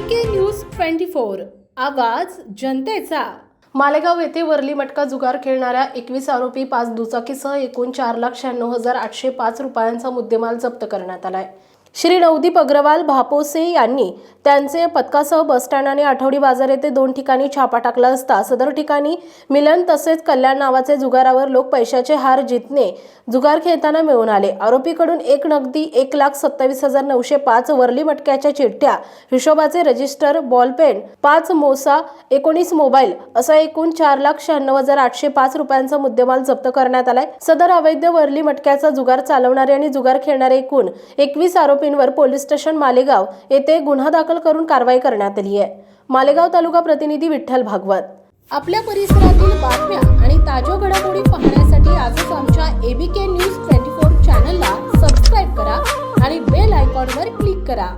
के news twenty four आवाज जनतेचा. मालेगाव येथे वरली मटका जुगार खेळणाऱ्या एकवीस आरोपी पाच दुचाकीसह एकूण चार लाख शहाण्णव हजार आठशे पाच रुपयांचा मुद्देमाल जप्त करण्यात आलाय. श्री नवदीप अग्रवाल भापोसे यांनी त्यांचे पथकासह बसस्टँड आणि आठवडी बाजार येथे दोन ठिकाणी छापा टाकला असता सदर ठिकाणी मिलन तसेच कल्याण नावाचे जुगारावर लोक पैशाचे हार जितणे जुगार खेळताना मिळून आले. आरोपीकडून एक नगदी एक लाख सत्तावीस हजार नऊशे पाच वरली मटक्याच्या चिठ्ठ्या हिशोबाचे रजिस्टर बॉलपेन पाच मोसा एकोणीस मोबाईल असा एकूण चार लाख शहाण्णव हजार आठशे पाच रुपयांचा मुद्देमाल जप्त करण्यात आलाय. सदर अवैध वरली मटक्याचा जुगार चालवणारे आणि जुगार खेळणारे एकूण एकवीस आरोपी आरोपींवर पोलीस स्टेशन मालेगाव येथे गुन्हा दाखल करून कारवाई करण्यात आली आहे. मालेगाव तालुका प्रतिनिधी विठ्ठल भागवत. आपल्या परिसरातील बातम्या आणि ताज्या घडामोडी पाहण्यासाठी आजच आमच्या एबीके न्यूज ट्वेंटी फोर चॅनलला सबस्क्राईब करा आणि बेल आयकॉनवर क्लिक करा.